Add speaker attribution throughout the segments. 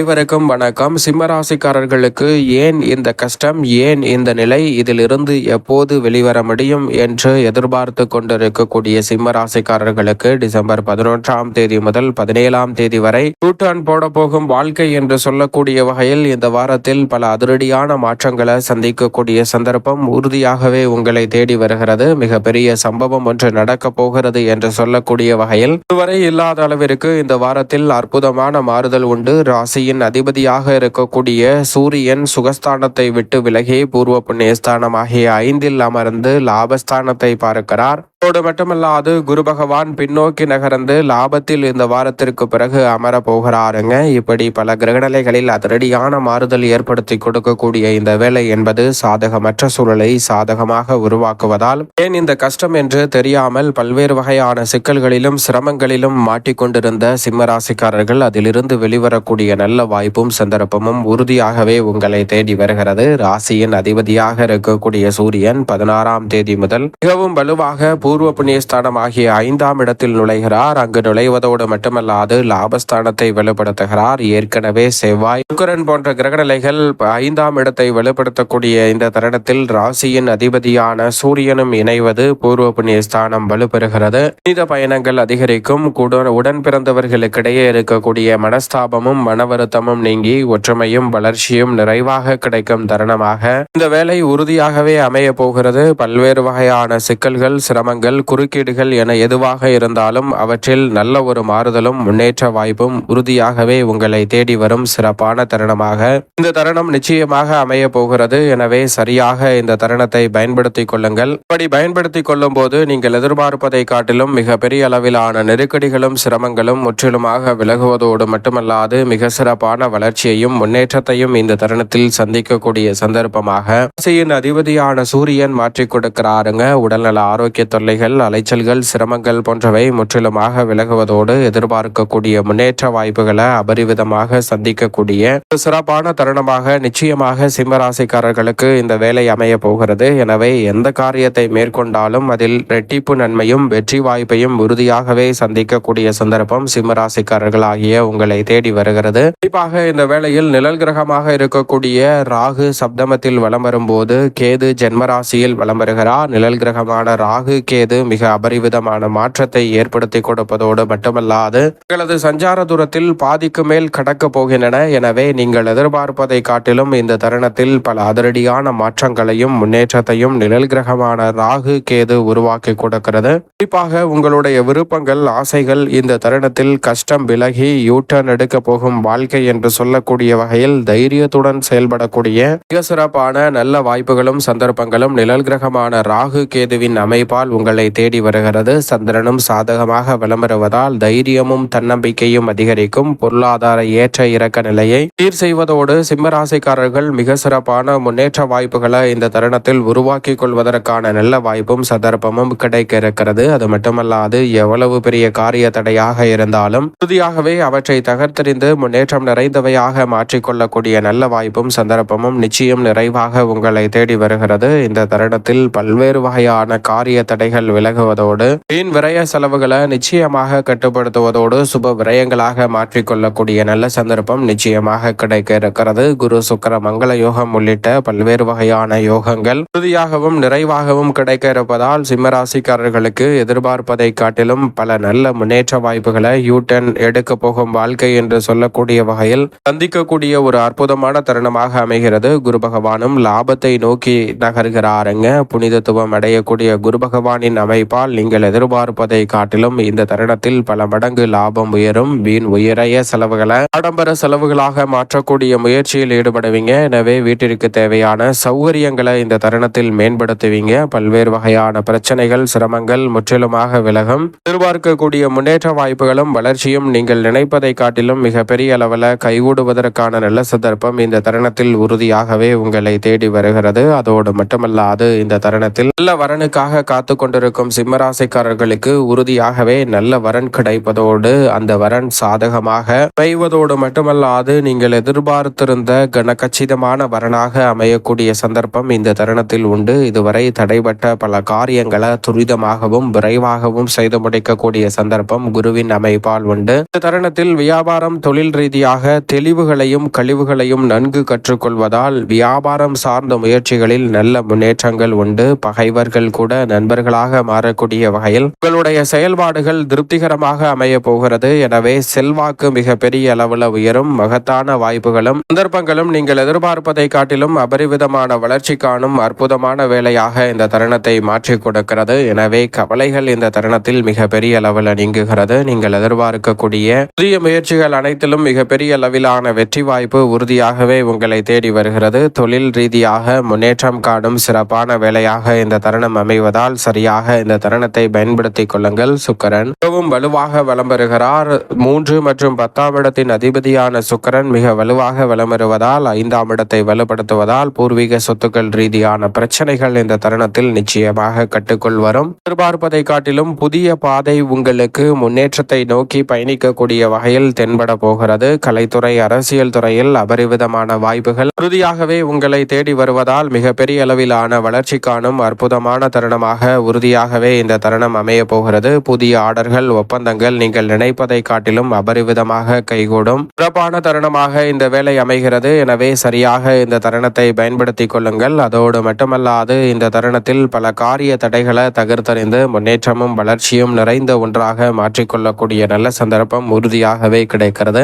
Speaker 1: அனைவருக்கும் வணக்கம். சிம்மராசிக்காரர்களுக்கு ஏன் இந்த கஷ்டம்? ஏன் இந்த நிலை? இதிலிருந்து எப்போது வெளிவர முடியும் என்று எதிர்பார்த்து கொண்டிருக்கக்கூடிய சிம்மராசிக்காரர்களுக்கு டிசம்பர் பதினொன்றாம் தேதி முதல் பதினேழாம் தேதி வரை டூட்டான் போட போகும் வாழ்க்கை என்று சொல்லக்கூடிய வகையில் இந்த வாரத்தில் பல அதிரடியான மாற்றங்களை சந்திக்கக்கூடிய சந்தர்ப்பம் உறுதியாகவே உங்களை தேடி வருகிறது. மிகப்பெரிய சம்பவம் ஒன்று நடக்கப் போகிறது என்று சொல்லக்கூடிய வகையில் இதுவரை இல்லாத அளவிற்கு இந்த வாரத்தில் அற்புதமான மாறுதல் உண்டு. ராசி ராசியின் அதிபதியாக இருக்கக்கூடிய சூரியன் சுகஸ்தானத்தை விட்டு விலகி பூர்வ புண்ணியஸ்தானம் ஆகிய ஐந்தில் அமர்ந்து லாபஸ்தானத்தை பார்க்கிறார். அதோடு மட்டுமல்லாது குரு பகவான் பின்னோக்கி நகர்ந்து லாபத்தில் இந்த வாரத்திற்கு பிறகு அமர போகிறாருங்க இப்படி பல கிரகநிலைகளில் அதிரடியான மாறுதல் ஏற்படுத்தி கொடுக்கக்கூடிய இந்த வேலை என்பது சாதகமற்ற சூழலை சாதகமாக உருவாக்குவதால் ஏன் இந்த கஷ்டம் என்று தெரியாமல் பல்வேறு வகையான சிக்கல்களிலும் சிரமங்களிலும் மாட்டிக்கொண்டிருந்த சிம்மராசிக்காரர்கள் அதிலிருந்து வெளிவரக்கூடிய நல்ல வாய்ப்பும் சந்தர்ப்பமும் உறுதியாகவே உங்களை தேடி வருகிறது. ராசியின் அதிபதியாக இருக்கக்கூடிய சூரியன் பதினாறாம் தேதி முதல் மிகவும் வலுவாக பூர்வ புண்ணியஸ்தானம் ஆகிய ஐந்தாம் இடத்தில் நுழைகிறார். அங்கு நுழைவதோடு மட்டுமல்லாது லாபஸ்தானத்தை வலுப்படுத்துகிறார். ஏற்கனவே செவ்வாய் சுக்கரன் போன்ற கிரகநிலைகள் ஐந்தாம் இடத்தை வலுப்படுத்தக்கூடிய இந்த தருணத்தில் ராசியின் அதிபதியான சூரியனும் இணைவது பூர்வ புண்ணியஸ்தானம் வலுப்பெறுகிறது. புனித பயணங்கள் அதிகரிக்கும். உடன் பிறந்தவர்களுக்கிடையே இருக்கக்கூடிய மனஸ்தாபமும் மனவரு வருத்தமும் நீங்கி ஒற்றுமையும் வளர்ச்சியும் நிறைவாக கிடைக்கும் தருணமாக. இந்த வேலை உறுதியாகவே அமைய போகிறது. பல்வேறு வகையான சிக்கல்கள் சிரமங்கள் குறுக்கீடுகள் என எதுவாக இருந்தாலும் அவற்றில் நல்ல ஒரு மாறுதலும் முன்னேற்ற வாய்ப்பும் உறுதியாகவே உங்களை தேடி வரும் சிறப்பான தருணமாக. இந்த தருணம் நிச்சயமாக அமைய போகிறது. எனவே சரியாக இந்த தருணத்தை பயன்படுத்திக் கொள்ளுங்கள். இப்படி பயன்படுத்திக் கொள்ளும் போது நீங்கள் எதிர்பார்ப்பதை காட்டிலும் மிக பெரிய அளவிலான நெருக்கடிகளும் சிரமங்களும் முற்றிலுமாக விலகுவதோடு மட்டுமல்லாது மிக சிறப்பான வளர்ச்சியையும் முன்னேற்றத்தையும் இந்த தருணத்தில் சந்திக்கக்கூடிய சந்தர்ப்பமாக ராசியின் அதிபதியான சூரியன் மாற்றிக் கொடுக்கிறாருங்க. உடல்நல ஆரோக்கிய தொல்லைகள் அலைச்சல்கள் சிரமங்கள் போன்றவை முற்றிலுமாக விலகுவதோடு எதிர்பார்க்கக்கூடிய முன்னேற்ற வாய்ப்புகளை அபரிவிதமாக சந்திக்கக்கூடிய சிறப்பான தருணமாக நிச்சயமாக சிம்மராசிக்காரர்களுக்கு இந்த வேலை அமைய போகிறது. எனவே எந்த காரியத்தை மேற்கொண்டாலும் அதில் ரெட்டிப்பு நன்மையும் வெற்றி வாய்ப்பையும் உறுதியாகவே சந்திக்கக்கூடிய சந்தர்ப்பம் சிம்மராசிக்காரர்கள் ஆகிய உங்களை தேடி வருகிறது. குறிப்பாக இந்த வேளையில் நிழல் கிரகமாக இருக்கக்கூடிய ராகு சப்தமத்தில் வலம் வரும்போது கேது ஜென்மராசியில் வலம் வருகிறார் நிழல் கிரகமான ராகு கேது மிக அபரிவிதமான மாற்றத்தை ஏற்படுத்தி கொடுப்பதோடு மட்டுமல்லாது உங்களது சஞ்சார தூரத்தில் பாதிக்கு மேல் கடக்கப் போகின்றன. எனவே நீங்கள் எதிர்பார்ப்பதை காட்டிலும் இந்த தருணத்தில் பல அதிரடியான மாற்றங்களையும் முன்னேற்றத்தையும் நிழல் கிரகமான ராகு கேது உருவாக்கி கொடுக்கிறது. குறிப்பாக உங்களுடைய விருப்பங்கள் ஆசைகள் இந்த தருணத்தில் கஷ்டம் விலகி யூட்டர்ன் எடுக்க போகும் வாழ்க்கை என்று சொல்லக்கூடிய வகையில் தைரியத்துடன் செயல்படக்கூடிய மிக சிறப்பான நல்ல வாய்ப்புகளும் சந்தர்ப்பங்களும் நிழல் கிரகமான ராகு கேதுவின் அமைப்பால் உங்களை தேடி வருகிறது. சந்திரனும் சாதகமாக விளம்பருவதால் தைரியமும் தன்னம்பிக்கையும் அதிகரிக்கும். பொருளாதார ஏற்ற இறக்க நிலையை சீர் செய்வதோடு சிம்மராசிக்காரர்கள் மிக சிறப்பான முன்னேற்ற வாய்ப்புகளை இந்த தருணத்தில் உருவாக்கி கொள்வதற்கான நல்ல வாய்ப்பும் சந்தர்ப்பமும் கிடைக்க இருக்கிறது. அது மட்டுமல்லாது எவ்வளவு பெரிய காரிய தடையாக இருந்தாலும் உறுதியாகவே அவற்றை தகர்த்தெறிந்து முன்னேற்றம் நிறைந்தவையாக மாற்றிக்கொள்ளக்கூடிய நல்ல வாய்ப்பும் சந்தர்ப்பமும் நிச்சயம் நிறைவாக உங்களை தேடி வருகிறது. இந்த தருணத்தில் பல்வேறு வகையான காரிய தடைகள் விலகுவதோடு வீண் விரய செலவுகளை நிச்சயமாக கட்டுப்படுத்துவதோடு சுப விரயங்களாக மாற்றிக்கொள்ளக்கூடிய நல்ல சந்தர்ப்பம் நிச்சயமாக கிடைக்க இருக்கிறது. குரு சுக்கர மங்கள யோகம் உள்ளிட்ட பல்வேறு வகையான யோகங்கள் உறுதியாகவும் நிறைவாகவும் கிடைக்க இருப்பதால் சிம்மராசிக்காரர்களுக்கு எதிர்பார்ப்பதை காட்டிலும் பல நல்ல முன்னேற்ற வாய்ப்புகளை யூட்டன் எடுக்க போகும் வாழ்க்கை என்று சொல்லக்கூடிய வகையில் சந்திக்கக்கூடிய ஒரு அற்புதமான தருணமாக அமைகிறது. குரு பகவானும் லாபத்தை நோக்கி நகர்கிறாருங்க. புனிதத்துவம் அடையக்கூடிய குரு பகவானின் அமைப்பால் நீங்கள் எதிர்பார்ப்பதை காட்டிலும் இந்த தருணத்தில் பல மடங்கு லாபம் உயரும். வீண் உயரைய செலவுகளை ஆடம்பர செலவுகளாக மாற்றக்கூடிய முயற்சியில் ஈடுபடுவீங்க. எனவே வீட்டிற்கு தேவையான சௌகரியங்களை இந்த தருணத்தில் மேம்படுத்துவீங்க. பல்வேறு வகையான பிரச்சனைகள் சிரமங்கள் முற்றிலுமாக விலகும். எதிர்பார்க்கக்கூடிய முன்னேற்ற வாய்ப்புகளும் வளர்ச்சியும் நீங்கள் நினைப்பதை காட்டிலும் மிக பெரிய அளவில் கைகூடுவதற்கான நல்ல சந்தர்ப்பம் இந்த தருணத்தில் உறுதியாகவே உங்களை தேடி வருகிறது. அதோடு மட்டுமல்லாது இந்த தருணத்தில் நல்ல வரனுக்காக காத்து கொண்டிருக்கும் சிம்மராசிக்காரர்களுக்கு உறுதியாகவே நல்ல வரன் கிடைப்பதோடு அந்த வரன் சாதகமாக பெய்வதோடு மட்டுமல்லாது நீங்கள் எதிர்பார்த்திருந்த கனகச்சிதமான வரனாக அமையக்கூடிய சந்தர்ப்பம் இந்த தருணத்தில் உண்டு. இதுவரை தடைபட்ட பல காரியங்களை துரிதமாகவும் விரைவாகவும் செய்து முடிக்கக்கூடிய சந்தர்ப்பம் குருவின் அமைப்பால் உண்டு. இந்த தருணத்தில் வியாபாரம் தொழில் ரீதியாக உறுதியாக தெளிவுகளையும் கழிவுகளையும் நன்கு கற்றுக்கொள்வதால் வியாபாரம் சார்ந்த முயற்சிகளில் நல்ல முன்னேற்றங்கள் உண்டு. பகைவர்கள் கூட நண்பர்களாக மாறக்கூடிய வகையில் உங்களுடைய செயல்பாடுகள் திருப்திகரமாக அமைய போகிறது. எனவே செல்வாக்கு மிக பெரிய அளவில் உயரும். மகத்தான வாய்ப்புகளும் சந்தர்ப்பங்களும் நீங்கள் எதிர்பார்ப்பதை காட்டிலும் அபரிவிதமான வளர்ச்சி காணும் அற்புதமான வேலையாக இந்த தருணத்தை மாற்றிக் கொடுக்கிறது. எனவே கவலைகள் இந்த தருணத்தில் மிக பெரிய அளவில் நீங்குகிறது. நீங்கள் எதிர்பார்க்கக்கூடிய புதிய முயற்சிகள் அனைத்திலும் மிகப்பெரிய அளவிலான வெற்றி வாய்ப்பு உறுதியாகவே உங்களை தேடி வருகிறது. தொழில் ரீதியாக முன்னேற்றம் காணும் சிறப்பான வேலையாக இந்த தருணம் அமைவதால் சரியாக இந்த தருணத்தை பயன்படுத்திக் கொள்ளுங்கள். சுக்கரன் மிகவும் வலுவாக வலம் வருகிறார். மூன்று மற்றும் பத்தாம் இடத்தின் அதிபதியான சுக்கரன் மிக வலுவாக வலம் வருவதால் ஐந்தாம் இடத்தை வலுப்படுத்துவதால் பூர்வீக சொத்துக்கள் ரீதியான பிரச்சனைகள் இந்த தருணத்தில் நிச்சயமாக கட்டுக்குள் வரும். எதிர்பார்ப்பதை காட்டிலும் புதிய பாதை உங்களுக்கு முன்னேற்றத்தை நோக்கி பயணிக்கக்கூடிய வகையில் தென்பட போகிறது. கலைத்துறை அரசியல் துறையில் அபரிவிதமான வாய்ப்புகள். உறுதியாகவே உங்களை தேடி வருவதால் மிகப்பெரிய அளவிலான வளர்ச்சி காணும் அற்புதமான தருணமாக உறுதியாகவே இந்த தருணம் அமைய போகிறது. புதிய ஆர்டர்கள் ஒப்பந்தங்கள் நீங்கள் நினைப்பதை காட்டிலும் அபரிவிதமாக கைகூடும். சிறப்பான தருணமாக இந்த வேலை அமைகிறது. எனவே சரியாக இந்த தருணத்தை பயன்படுத்திக் கொள்ளுங்கள். அதோடு மட்டுமல்லாது இந்த தருணத்தில் பல காரிய தடைகளை தகர்த்தறிந்து முன்னேற்றமும் வளர்ச்சியும் நிறைந்த ஒன்றாக மாற்றிக்கொள்ளக்கூடிய நல்ல சந்தர்ப்பம் உறுதியாகவே கிடைக்கிறது.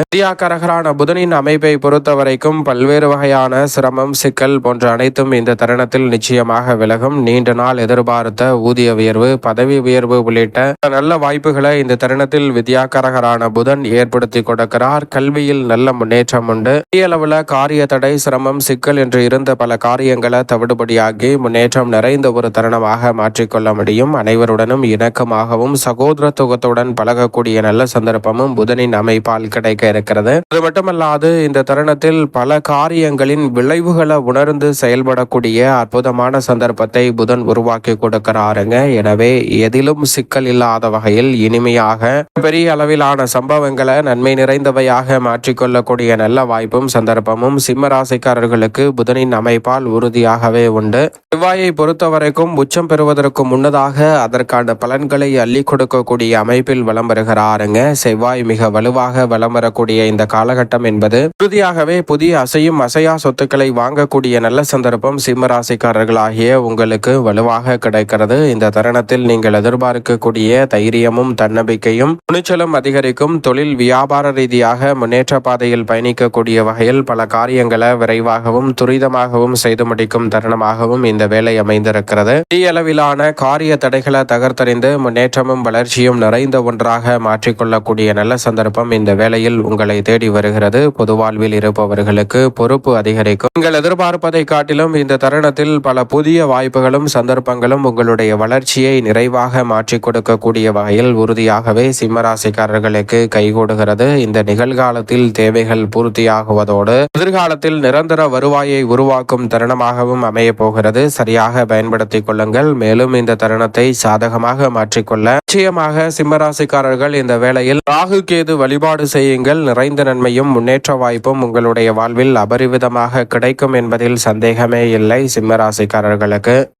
Speaker 1: வித்யாகரகரான புதனின் அமைப்பை பொறுத்தவரைக்கும் பல்வேறு வகையான சிரமம் சிக்கல் போன்ற அனைத்தும் இந்த தருணத்தில் நிச்சயமாக விலகும். நீண்ட நாள் எதிர்பார்த்த ஊதிய உயர்வு பதவி உயர்வு உள்ளிட்ட நல்ல வாய்ப்புகளை இந்த தருணத்தில் வித்யாகரகரான புதன் ஏற்படுத்தி கொடுக்கிறார். கல்வியில் நல்ல முன்னேற்றம் உண்டு. பெரிய அளவுல காரிய தடை சிரமம் சிக்கல் என்று இருந்த பல காரியங்களை தவிடுபடியாகி முன்னேற்றம் நிறைந்த ஒரு தருணமாக மாற்றிக்கொள்ள முடியும். அனைவருடனும் இணக்கமாகவும் சகோதரத்துவத்துடன் பழகக்கூடிய நல்ல சந்தர்ப்பமும் புதனின் அமைப்பால் கிடைக்க இருக்கிறது. அது மட்டுமல்லாது இந்த தருணத்தில் பல காரியங்களின் விளைவுகளை உணர்ந்து செயல்படக்கூடிய அற்புதமான சந்தர்ப்பத்தை புதன் உருவாக்கி கொடுக்கிறாருங்க. எனவே எதிலும் சிக்கல் இல்லாத வகையில் இனிமையாக பெரிய அளவிலான சம்பவங்களை நன்மை நிறைந்தவையாக மாற்றிக்கொள்ளக்கூடிய நல்ல வாய்ப்பும் சந்தர்ப்பமும் சிம்ம ராசிக்காரர்களுக்கு புதனின் அமைப்பால் உறுதியாகவே உண்டு. செவ்வாயை பொறுத்தவரைக்கும் உச்சம் பெறுவதற்கு முன்னதாக அதற்கான பலன்களை அள்ளி கொடுக்கக்கூடிய அமைப்பில் வலம் வருகிறாருங்க. செவ்வாய் மிக வலுவாக வலம் வரக்கூடிய இந்த காலகட்டம் என்பது உறுதியாகவே புதிய அசையும் அசையா சொத்துக்களை வாங்கக்கூடிய நல்ல சந்தர்ப்பம் சிம்ம ராசிக்காரர்களாகிய உங்களுக்கு வலுவாக கிடைக்கிறது. இந்த தருணத்தில் நீங்கள் எதிர்பார்க்கக்கூடிய தைரியமும் தன்னம்பிக்கையும் துணிச்சலும் அதிகரிக்கும். தொழில் வியாபார ரீதியாக முன்னேற்ற பாதையில் பயணிக்கக்கூடிய வகையில் பல காரியங்களை விரைவாகவும் துரிதமாகவும் செய்து முடிக்கும் தருணமாகவும் இந்த வேலை அமைந்திருக்கிறது. தீயளவிலான காரிய தடைகளை தகர்த்தறிந்து முன்னேற்றமும் வளர்ச்சியும் நிறைந்த ஒன்றாக மாற்றிக்கொள்ளக்கூடிய நல்ல சந்தர்ப்பம் இந்த வேலையில் உங்களை தேடி வருகிறது. பொது வாழ்வில் இருப்பவர்களுக்கு பொறுப்பு அதிகரிக்கும். நீங்கள் எதிர்பார்ப்பதை காட்டிலும் இந்த தருணத்தில் பல புதிய வாய்ப்புகளும் சந்தர்ப்பங்களும் உங்களுடைய வளர்ச்சியை நிறைவாக மாற்றிக் கொடுக்கக்கூடிய வகையில் உறுதியாகவே சிம்மராசிக்காரர்களுக்கு கைகூடுகிறது. இந்த நிகழ்காலத்தில் தேவைகள் பூர்த்தியாகுவதோடு எதிர்காலத்தில் நிரந்தர வருவாயை உருவாக்கும் தருணமாகவும் அமைய போகிறது. சரியாக பயன்படுத்திக் கொள்ளுங்கள். மேலும் இந்த தருணத்தை சாதகமாக மாற்றிக்கொள்ள நிச்சயமாக சிம்மராசிக்காரர்கள் இந்த வேளையில் ராகு கேது வழிபாடு செய்யுங்கள். நிறைந்த நன்மையும் முன்னேற்ற வாய்ப்பும் உங்களுடைய வாழ்வில் அபரிவிதமாக கிடைக்கும் என்பதில் சந்தேகமே இல்லை சிம்மராசிக்காரர்களுக்கு